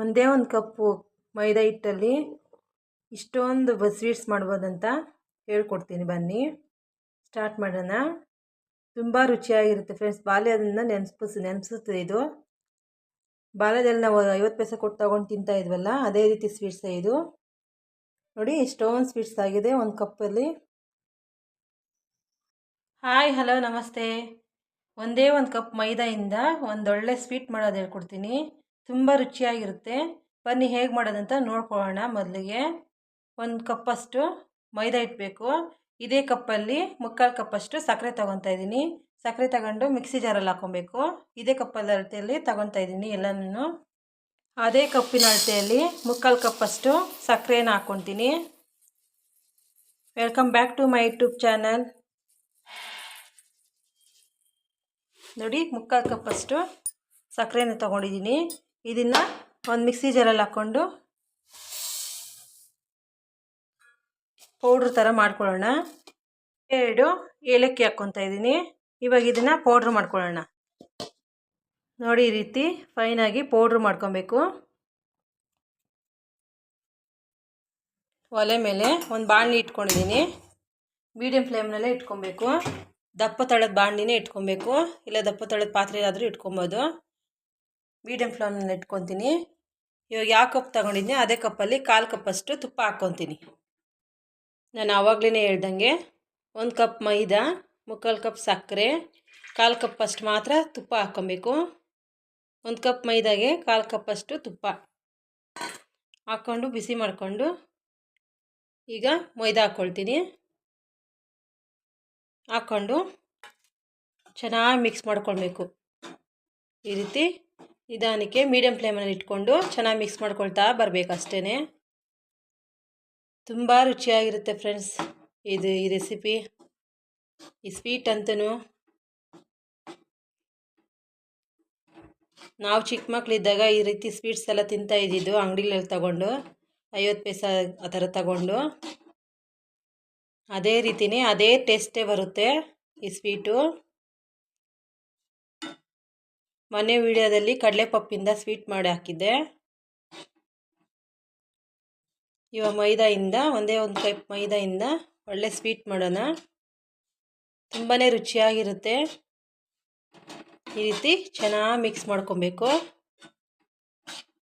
ಒಂದೇ ಒಂದು ಕಪ್ಪು ಮೈದಾ ಹಿಟ್ಟಲ್ಲಿ ಇಷ್ಟೊಂದು ಸ್ವೀಟ್ಸ್ ಮಾಡ್ಬೋದಂತ ಹೇಳ್ಕೊಡ್ತೀನಿ. ಬನ್ನಿ ಸ್ಟಾರ್ಟ್ ಮಾಡೋಣ. ತುಂಬ ರುಚಿಯಾಗಿರುತ್ತೆ ಫ್ರೆಂಡ್ಸ್ ಬಾಲ್ಯದಿಂದ ನೆನಪಿಸ್ ನೆನ್ಸುತ್ತೆ ಇದು. ಬಾಲ್ಯದಲ್ಲಿ ನಾವು ಐವತ್ತು ಪೈಸೆ ಕೊಟ್ಟು ತೊಗೊಂಡು ತಿಂತಾ ಇದ್ವಲ್ಲ, ಅದೇ ರೀತಿ ಸ್ವೀಟ್ಸೇ ಇದು. ನೋಡಿ ಇಷ್ಟೊಂದು ಸ್ವೀಟ್ಸ್ ಆಗಿದೆ. ಒಂದು ಕಪ್ಪಲ್ಲಿ. ಹಾಯ್ ಹಲೋ ನಮಸ್ತೆ. ಒಂದೇ ಒಂದು ಕಪ್ ಮೈದಾಯಿಂದ ಒಂದೊಳ್ಳೆ ಸ್ವೀಟ್ ಮಾಡೋದು ಹೇಳ್ಕೊಡ್ತೀನಿ. ತುಂಬ ರುಚಿಯಾಗಿರುತ್ತೆ. ಬನ್ನಿ ಹೇಗೆ ಮಾಡೋದಂತ ನೋಡ್ಕೊಳ್ಳೋಣ ಮೊದಲಿಗೆ. ಒಂದು ಕಪ್ಪಷ್ಟು ಮೈದಾ ಇಟ್ಬೇಕು ಇದೇ ಕಪ್ಪಲ್ಲಿ ಮುಕ್ಕಾಲು ಕಪ್ಪಷ್ಟು ಸಕ್ಕರೆ ತೊಗೊತಾ ಇದ್ದೀನಿ. ಸಕ್ಕರೆ ತಗೊಂಡು ಮಿಕ್ಸಿ ಜಾರಲ್ಲಿ ಹಾಕ್ಕೊಬೇಕು. ಇದೇ ಕಪ್ಪಲ್ಲಿ ಅಳತೆಯಲ್ಲಿ ತೊಗೊತಾ ಇದ್ದೀನಿ ಎಲ್ಲನೂ ಅದೇ ಕಪ್ಪಿನ ಅಳತೆಯಲ್ಲಿ ಮುಕ್ಕಾಲು ಕಪ್ಪಷ್ಟು ಸಕ್ಕರೆನ ಹಾಕ್ಕೊತೀನಿ welcome back to my YouTube channel. ನೋಡಿ ಮುಕ್ಕಾಲು ಕಪ್ಪಷ್ಟು ಸಕ್ಕರೆನ ತೊಗೊಂಡಿದ್ದೀನಿ. ಇದನ್ನು ಒಂದು ಮಿಕ್ಸಿ ಜಾರಲ್ಲಿ ಹಾಕ್ಕೊಂಡು ಪೌಡ್ರ್ ಥರ ಮಾಡ್ಕೊಳ್ಳೋಣ. ಎರಡು ಏಲಕ್ಕಿ ಹಾಕ್ಕೊತಾ ಇದ್ದೀನಿ. ಇವಾಗ ಇದನ್ನು ಪೌಡ್ರ್ ಮಾಡ್ಕೊಳ್ಳೋಣ. ನೋಡಿ ಈ ರೀತಿ ಫೈನಾಗಿ ಪೌಡ್ರ್ ಮಾಡ್ಕೊಬೇಕು. ಒಲೆ ಮೇಲೆ ಒಂದು ಬಾಣಲಿ ಇಟ್ಕೊಂಡಿದ್ದೀನಿ. ಮೀಡಿಯಂ ಫ್ಲೇಮ್ನಲ್ಲೇ ಇಟ್ಕೊಬೇಕು. ದಪ್ಪ ತಳದ ಬಾಣಲಿನೇ ಇಟ್ಕೊಬೇಕು. ಇಲ್ಲ ದಪ್ಪ ತಳದ ಪಾತ್ರೆ ಆದರೂ ಇಟ್ಕೊಬೋದು. ಮೀಡಿಯಮ್ ಫ್ಲೇಮ್ನಲ್ಲಿ ಇಟ್ಕೊತೀನಿ. ಇವಾಗ ಯಾವ ಕಪ್ ತಗೊಂಡಿದ್ದೀನಿ ಅದೇ ಕಪ್ಪಲ್ಲಿ ಕಾಲು ಕಪ್ಪಷ್ಟು ತುಪ್ಪ ಹಾಕ್ಕೊತೀನಿ. ನಾನು ಆವಾಗಲೇ ಹೇಳ್ದಂಗೆ, ಒಂದು ಕಪ್ ಮೈದಾ, ಮುಕ್ಕಾಲು ಕಪ್ ಸಕ್ಕರೆ, ಕಾಲು ಕಪ್ಪಷ್ಟು ಮಾತ್ರ ತುಪ್ಪ ಹಾಕ್ಕೊಬೇಕು. ಒಂದು ಕಪ್ ಮೈದಾಗೆ ಕಾಲು ಕಪ್ಪಷ್ಟು ತುಪ್ಪ ಹಾಕ್ಕೊಂಡು, ಬಿಸಿ ಮಾಡಿಕೊಂಡು ಈಗ ಮೈದಾ ಹಾಕ್ಕೊಳ್ತೀನಿ. ಹಾಕ್ಕೊಂಡು ಚೆನ್ನಾಗಿ ಮಿಕ್ಸ್ ಮಾಡ್ಕೊಳ್ಬೇಕು. ಈ ರೀತಿ ನಿಧಾನಕ್ಕೆ ಮೀಡಿಯಂ ಫ್ಲೇಮಲ್ಲಿ ಇಟ್ಕೊಂಡು ಚೆನ್ನಾಗಿ ಮಿಕ್ಸ್ ಮಾಡ್ಕೊಳ್ತಾ ಬರಬೇಕು ಅಷ್ಟೇ ತುಂಬ ರುಚಿಯಾಗಿರುತ್ತೆ ಫ್ರೆಂಡ್ಸ್ ಇದು ಈ ರೆಸಿಪಿ ಈ ಸ್ವೀಟ್ ಅಂತೂ ನಾವು ಚಿಕ್ಕ ಮಕ್ಕಳಿದ್ದಾಗ ಈ ರೀತಿ ಸ್ವೀಟ್ಸ್ ಎಲ್ಲ ತಿಂತಾ ಇದ್ದಿದ್ದು ಅಂಗಡಿಗಳಲ್ಲಿ ತಗೊಂಡು ಐವತ್ತು ಪೈಸ ಆ ಥರ ತಗೊಂಡು. ಅದೇ ರೀತಿಯೇ ಅದೇ ಟೇಸ್ಟೇ ಬರುತ್ತೆ ಈ ಸ್ವೀಟು ಮನೆ ವಿಡಿಯೋದಲ್ಲಿ ಕಡಲೆಪಪ್ಪಿಂದ ಸ್ವೀಟ್ ಮಾಡಿ ಹಾಕಿದ್ದೆ. ಇವಾಗ ಮೈದಾಯಿಂದ, ಒಂದೇ ಒಂದು ಕಪ್ ಮೈದಾಯಿಂದ ಒಳ್ಳೆ ಸ್ವೀಟ್ ಮಾಡೋಣ. ತುಂಬಾ ರುಚಿಯಾಗಿರುತ್ತೆ. ಈ ರೀತಿ ಚೆನ್ನಾಗಿ ಮಿಕ್ಸ್ ಮಾಡ್ಕೊಬೇಕು.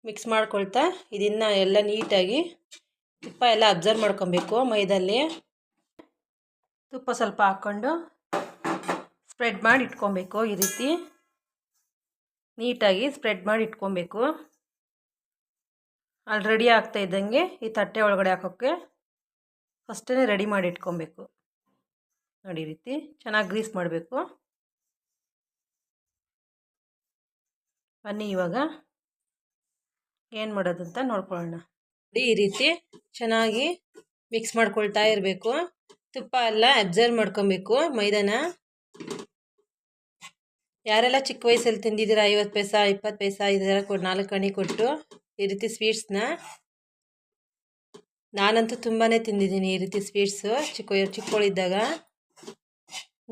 ಮಿಕ್ಸ್ ಮಾಡ್ಕೊಳ್ತಾ ಇದನ್ನು ಎಲ್ಲ ನೀಟಾಗಿ ತುಪ್ಪ ಎಲ್ಲ ಅಬ್ಸರ್ವ್ ಮಾಡ್ಕೊಬೇಕು ಮೈದಲ್ಲಿ. ತುಪ್ಪ ಸ್ವಲ್ಪ ಹಾಕ್ಕೊಂಡು ಸ್ಪ್ರೆಡ್ ಮಾಡಿ ಇಟ್ಕೊಬೇಕು ಈ ರೀತಿ. ನೀಟಾಗಿ ಸ್ಪ್ರೆಡ್ ಮಾಡಿ ಇಟ್ಕೊಬೇಕು. ಅಲ್ಲಿ ರೆಡಿ ಆಗ್ತಾ ಇದ್ದಂಗೆ ಈ ತಟ್ಟೆ ಒಳಗಡೆ ಹಾಕೋಕ್ಕೆ ಫಸ್ಟೇ ರೆಡಿ ಮಾಡಿ ಇಟ್ಕೊಬೇಕು. ನೋಡಿ ರೀತಿ ಚೆನ್ನಾಗಿ ಗ್ರೀಸ್ ಮಾಡಬೇಕು. ಬನ್ನಿ ಇವಾಗ ಏನು ಮಾಡೋದು ಅಂತ ನೋಡ್ಕೊಳ್ಳೋಣ. ಈ ರೀತಿ ಚೆನ್ನಾಗಿ ಮಿಕ್ಸ್ ಮಾಡ್ಕೊಳ್ತಾ ಇರಬೇಕು. ತುಪ್ಪ ಎಲ್ಲ ಅಬ್ಸರ್ವ್ ಮಾಡ್ಕೊಬೇಕು ಮೈದಾನ. ಯಾರೆಲ್ಲ ಚಿಕ್ಕ ವಯಸ್ಸಲ್ಲಿ ತಿಂದಿದ್ದೀರ? ಐವತ್ತು ಪೈಸಾ, ಇಪ್ಪತ್ತು ಪೈಸಾ ಇದೆಲ್ಲ ಕೊಟ್ಟು, ನಾಲ್ಕು ಕಣಿ ಕೊಟ್ಟು ಈ ರೀತಿ ಸ್ವೀಟ್ಸ್ನ ನಾನಂತೂ ತುಂಬಾ ತಿಂದಿದ್ದೀನಿ ಈ ರೀತಿ ಸ್ವೀಟ್ಸು ಚಿಕ್ಕ ಚಿಕ್ಕವಳಿದ್ದಾಗ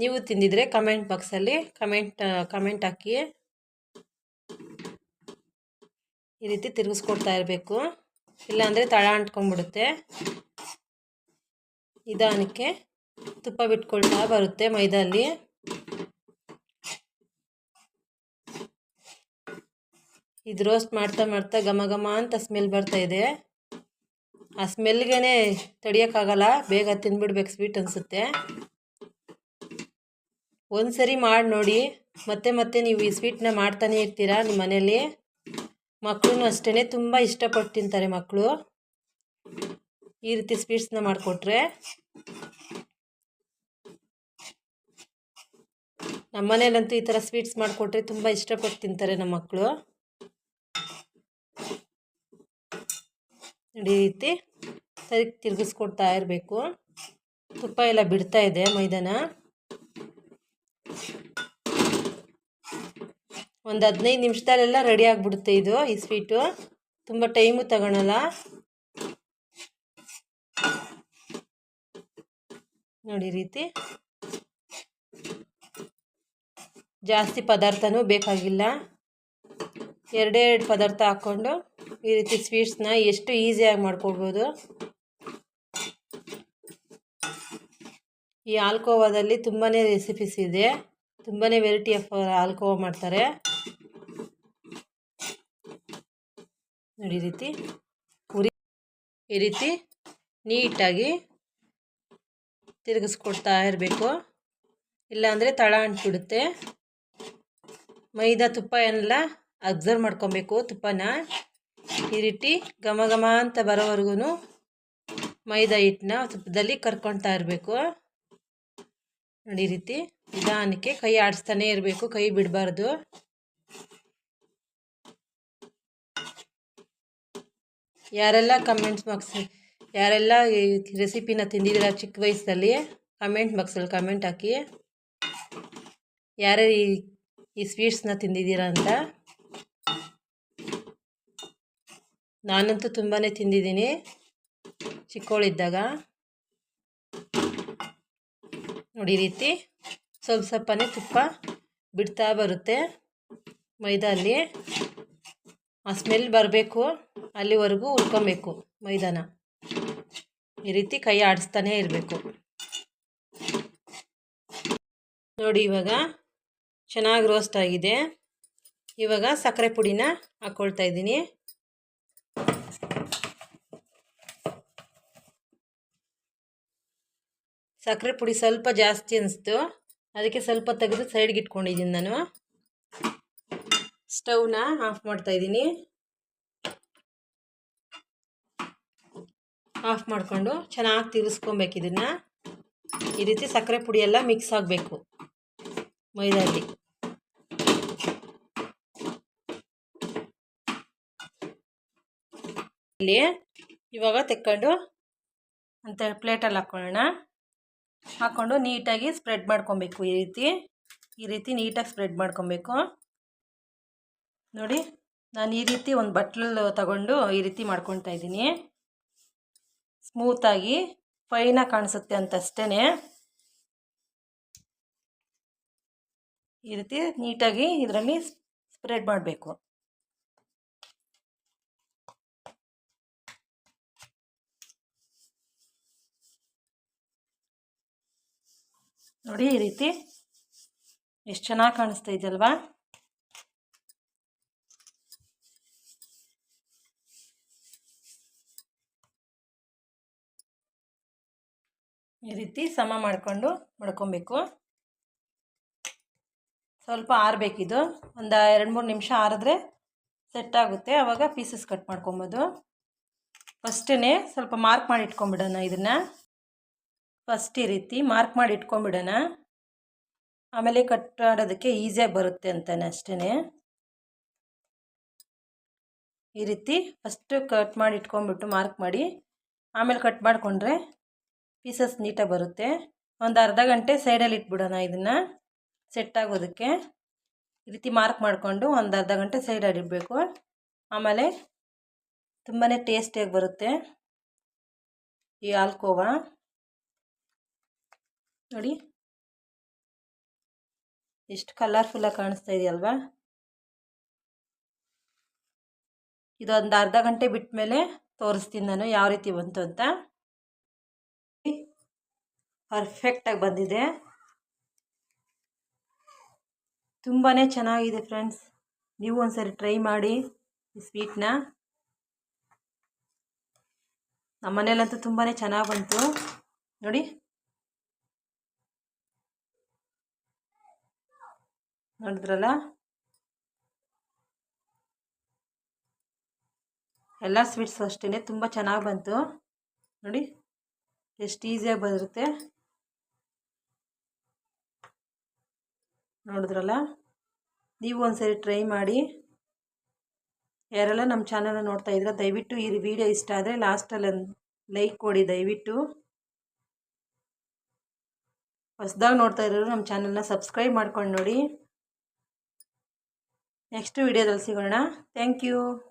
ನೀವು ತಿಂದಿದ್ರೆ ಕಮೆಂಟ್ ಬಾಕ್ಸಲ್ಲಿ ಕಮೆಂಟ್ ಕಮೆಂಟ್ ಹಾಕಿ. ಈ ರೀತಿ ತಿರುಗಿಸ್ಕೊಡ್ತಾ ಇರಬೇಕು. ಇಲ್ಲಾಂದರೆ ತಳ ಅಂಟ್ಕೊಂಡ್ಬಿಡುತ್ತೆ. ನಿಧಾನಕ್ಕೆ ತುಪ್ಪ ಬಿಟ್ಕೊಳ್ತಾ ಬರುತ್ತೆ ಮೈದಲ್ಲಿ. ಇದು ರೋಸ್ಟ್ ಮಾಡ್ತಾ ಮಾಡ್ತಾ ಘಮ ಘಮ ಅಂತ ಸ್ಮೆಲ್ ಬರ್ತಾ ಇದೆ. ಆ ಸ್ಮೆಲ್ಗೆ ತಡಿಯೋಕ್ಕಾಗಲ್ಲ ಬೇಗ ತಿಂದ್ಬಿಡ್ಬೇಕು ಸ್ವೀಟ್ ಅನಿಸುತ್ತೆ. ಒಂದು ಸರಿ ಮಾಡಿ ನೋಡಿ. ಮತ್ತೆ ಮತ್ತೆ ನೀವು ಈ ಸ್ವೀಟ್ನ ಮಾಡ್ತಾನೆ ಇರ್ತೀರಾ ನಿಮ್ಮ ಮನೇಲಿ ಮಕ್ಕಳು ಅಷ್ಟೇ ತುಂಬ ಇಷ್ಟಪಟ್ಟು ತಿಂತಾರೆ ಮಕ್ಕಳು ಈ ರೀತಿ ಸ್ವೀಟ್ಸ್ನ ಮಾಡಿಕೊಟ್ರೆ. ನಮ್ಮ ಮನೇಲಂತೂ ಈ ಥರ ಸ್ವೀಟ್ಸ್ ಮಾಡಿಕೊಟ್ರೆ ತುಂಬ ಇಷ್ಟಪಟ್ಟು ತಿಂತಾರೆ ನಮ್ಮ ಮಕ್ಕಳು ರೀತಿ ಸರಿ ತಿರುಗಿಸ್ಕೊಡ್ತಾ ಇರಬೇಕು. ತುಪ್ಪ ಎಲ್ಲ ಬಿಡ್ತಾ ಇದೆ ಮೈದಾನ. ಒಂದು ಹದಿನೈದು ನಿಮಿಷದಲ್ಲೆಲ್ಲ ರೆಡಿ ಆಗಿಬಿಡುತ್ತೆ ಇದು, ಈ ಸ್ವೀಟು. ತುಂಬ ಟೈಮು ತಗೊಳಲ್ಲ. ನೋಡಿ ರೀತಿ. ಜಾಸ್ತಿ ಪದಾರ್ಥನೂ ಬೇಕಾಗಿಲ್ಲ. ಎರಡೆರಡು ಎರಡು ಪದಾರ್ಥ ಹಾಕ್ಕೊಂಡು ಈ ರೀತಿ ಸ್ವೀಟ್ಸ್ನ ಎಷ್ಟು ಈಸಿಯಾಗಿ ಮಾಡ್ಕೊಳ್ಬೋದು. ಈ ಆಲ್ಕೋವಾದಲ್ಲಿ ತುಂಬಾ ರೆಸಿಪೀಸ್ ಇದೆ. ತುಂಬಾ ವೆರೈಟಿ ಆಫ್ ಆಲ್ಕೋವಾ ಮಾಡ್ತಾರೆ. ನೋಡಿ ಈ ರೀತಿ. ಉರಿ ಈ ರೀತಿ ನೀಟಾಗಿ ತಿರುಗಿಸ್ಕೊಡ್ತಾ ಇರಬೇಕು. ಇಲ್ಲಾಂದರೆ ತಳ ಅಂಟ್ಬಿಡುತ್ತೆ. ಮೈದಾ ತುಪ್ಪ ಏನೆಲ್ಲ ಅಬ್ಸರ್ವ್ ಮಾಡ್ಕೊಬೇಕು ತುಪ್ಪನ. ಈ ರೀತಿ ಘಮ ಘಮ ಅಂತ ಬರೋವರೆಗೂ ಮೈದಾ ಹಿಟ್ಟನ್ನ ತುಪ್ಪದಲ್ಲಿ ಕರ್ಕೊಳ್ತಾ ಇರಬೇಕು. ನೋಡಿ ಈ ರೀತಿ ನಿಧಾನಕ್ಕೆ ಕೈ ಆಡಿಸ್ತಾನೆ ಇರಬೇಕು, ಕೈ ಬಿಡಬಾರ್ದು. ಯಾರೆಲ್ಲ ಕಮೆಂಟ್ಸ್ ಬಾಕ್ಸ್ ಯಾರೆಲ್ಲ ಈ ರೆಸಿಪಿನ ತಿಂದಿದ್ದೀರ ಚಿಕ್ಕ ವಯಸ್ಸಲ್ಲಿ ಕಮೆಂಟ್ ಬಾಕ್ಸಲ್ಲಿ ಕಮೆಂಟ್ ಹಾಕಿ. ಯಾರ್ಯಾರು ಈ ಈ ಸ್ವೀಟ್ಸ್ನ ತಿಂದಿದ್ದೀರಾ ಅಂತ. ನಾನಂತೂ ತುಂಬಾ ತಿಂದಿದ್ದೀನಿ. ಚಿಕ್ಕವಳಿದ್ದಾಗ ನೋಡಿ ರೀತಿ ಸ್ವಲ್ಪ ಸ್ವಲ್ಪನೇ ತುಪ್ಪ ಬಿಡ್ತಾ ಬರುತ್ತೆ ಮೈದಲ್ಲಿ. ಆ ಸ್ಮೆಲ್ ಬರಬೇಕು, ಅಲ್ಲಿವರೆಗೂ ಉಳ್ಕೊಬೇಕು ಮೈದಾನ. ಈ ರೀತಿ ಕೈ ಆಡಿಸ್ತಾನೇ ಇರಬೇಕು. ನೋಡಿ ಇವಾಗ ಚೆನ್ನಾಗಿ ರೋಸ್ಟ್ ಆಗಿದೆ. ಇವಾಗ ಸಕ್ಕರೆ ಪುಡಿನ ಹಾಕ್ಕೊಳ್ತಾ ಇದ್ದೀನಿ. ಸಕ್ಕರೆ ಪುಡಿ ಸ್ವಲ್ಪ ಜಾಸ್ತಿ ಅನಿಸ್ತು. ಅದಕ್ಕೆ ಸ್ವಲ್ಪ ತೆಗೆದು ಸೈಡ್ಗೆ ಇಟ್ಕೊಂಡಿದ್ದೀನಿ ನಾನು. ಸ್ಟವ್ನ ಆಫ್ ಮಾಡ್ತಾ ಇದ್ದೀನಿ. ಆಫ್ ಮಾಡಿಕೊಂಡು ಚೆನ್ನಾಗಿ ತಿರ್ಸ್ಕೊಬೇಕು ಇದನ್ನು. ಈ ರೀತಿ ಸಕ್ಕರೆ ಪುಡಿ ಎಲ್ಲ ಮಿಕ್ಸ್ ಆಗಬೇಕು ಮೈದಾಲಿ ಇಲ್ಲಿ ಇವಾಗ ತೆಕ್ಕೊಂಡು ಅಂತ ಪ್ಲೇಟಲ್ಲಿ ಹಾಕ್ಕೊಳ್ಳೋಣ ಹಾಕ್ಕೊಂಡು ನೀಟಾಗಿ ಸ್ಪ್ರೆಡ್ ಮಾಡ್ಕೊಬೇಕು ಈ ರೀತಿ. ಈ ರೀತಿ ನೀಟಾಗಿ ಸ್ಪ್ರೆಡ್ ಮಾಡ್ಕೊಬೇಕು. ನೋಡಿ, ನಾನು ಈ ರೀತಿ ಒಂದು ಬಟ್ಲು ತಗೊಂಡು ಈ ರೀತಿ ಮಾಡ್ಕೊತಾ ಇದ್ದೀನಿ. ಸ್ಮೂತಾಗಿ ಫೈನಾಗಿ ಕಾಣಿಸುತ್ತೆ ಅಂತ ಅಷ್ಟೇ ಈ ರೀತಿ ನೀಟಾಗಿ ಇದರಲ್ಲಿ ಸ್ಪ್ರೆಡ್ ಮಾಡಬೇಕು. ನೋಡಿ ಈ ರೀತಿ ಎಷ್ಟು ಚೆನ್ನಾಗಿ ಕಾಣಿಸ್ತಾ ಇದೆಯಲ್ವಾ? ಈ ರೀತಿ ಸಮ ಮಾಡಿಕೊಂಡು ಮಡ್ಕೊಬೇಕು. ಸ್ವಲ್ಪ ಆರಬೇಕಿದು. ಒಂದು ಎರಡು ಮೂರು ನಿಮಿಷ ಆರಿದ್ರೆ ಸೆಟ್ ಆಗುತ್ತೆ. ಆವಾಗ ಪೀಸಸ್ ಕಟ್ ಮಾಡ್ಕೊಬೋದು. ಫಸ್ಟೇ ಸ್ವಲ್ಪ ಮಾರ್ಕ್ ಮಾಡಿ ಇಟ್ಕೊಂಬಿಡೋಣ ಇದನ್ನು ಫಸ್ಟ್ ಈ ರೀತಿ ಮಾರ್ಕ್ ಮಾಡಿ ಇಟ್ಕೊಂಬಿಡೋಣ ಆಮೇಲೆ ಕಟ್ ಮಾಡೋದಕ್ಕೆ ಈಸಿಯಾಗಿ ಬರುತ್ತೆ ಅಂತಾನೆ ಅಷ್ಟೇ ಈ ರೀತಿ ಫಸ್ಟು ಕಟ್ ಮಾಡಿ ಇಟ್ಕೊಂಬಿಟ್ಟು ಮಾರ್ಕ್ ಮಾಡಿ, ಆಮೇಲೆ ಕಟ್ ಮಾಡಿಕೊಂಡ್ರೆ ಪೀಸಸ್ ನೀಟಾಗಿ ಬರುತ್ತೆ. ಒಂದು ಅರ್ಧ ಗಂಟೆ ಸೈಡಲ್ಲಿ ಇಟ್ಬಿಡೋಣ ಇದನ್ನು ಸೆಟ್ ಆಗೋದಕ್ಕೆ. ಈ ರೀತಿ ಮಾರ್ಕ್ ಮಾಡಿಕೊಂಡು ಒಂದು ಅರ್ಧ ಗಂಟೆ ಸೈಡಲ್ಲಿ ಇಡಬೇಕು. ಆಮೇಲೆ ತುಂಬಾ ಟೇಸ್ಟಿಯಾಗಿ ಬರುತ್ತೆ. ಈ ಹಾಲ್ಕೋವಾ ನೋಡಿ. ಎಷ್ಟು ಕಲರ್ಫುಲ್ಲಾಗಿ ಕಾಣಿಸ್ತಾ ಇದೆಯಲ್ವಾ ಇದೊಂದು ಅರ್ಧ ಗಂಟೆ ಬಿಟ್ಟ ಮೇಲೆ ತೋರಿಸ್ತೀನಿ ನಾನು ಯಾವ ರೀತಿ ಬಂತು ಅಂತ. ಪರ್ಫೆಕ್ಟಾಗಿ ಬಂದಿದೆ. ತುಂಬಾ ಚೆನ್ನಾಗಿದೆ ಫ್ರೆಂಡ್ಸ್ ನೀವು ಒಂದ್ಸರಿ ಟ್ರೈ ಮಾಡಿ ಈ ಸ್ವೀಟ್ನ ನಮ್ಮ ಮನೇಲಂತೂ ತುಂಬಾ ಚೆನ್ನಾಗಿ ಬಂತು. ನೋಡಿ. ನೋಡಿದ್ರಲ್ಲ? ಎಲ್ಲ ಸ್ವೀಟ್ಸ್ ಅಷ್ಟೇ ತುಂಬ ಚೆನ್ನಾಗಿ ಬಂತು. ನೋಡಿ, ಎಷ್ಟು ಈಸಿಯಾಗಿ ಬರುತ್ತೆ. ನೋಡಿದ್ರಲ್ಲ? ನೀವು ಒಂದ್ಸರಿ ಟ್ರೈ ಮಾಡಿ. ಯಾರೆಲ್ಲ ನಮ್ಮ ಚಾನಲ್ನ ನೋಡ್ತಾ ಇದ್ರೆ ದಯವಿಟ್ಟು ಈ ವಿಡಿಯೋ ಇಷ್ಟ ಆದರೆ ಲಾಸ್ಟಲ್ಲಿ ಲೈಕ್ ಕೊಡಿ ದಯವಿಟ್ಟು. ಹೊಸ್ದಾಗಿ ನೋಡ್ತಾ ಇರೋರು ನಮ್ಮ ಚಾನಲ್ನ ಸಬ್ಸ್ಕ್ರೈಬ್ ಮಾಡ್ಕೊಂಡು ನೋಡಿ. ನೆಕ್ಸ್ಟ್ ವಿಡಿಯೋದಲ್ಲಿ ಸಿಗೋಣ. Thank you.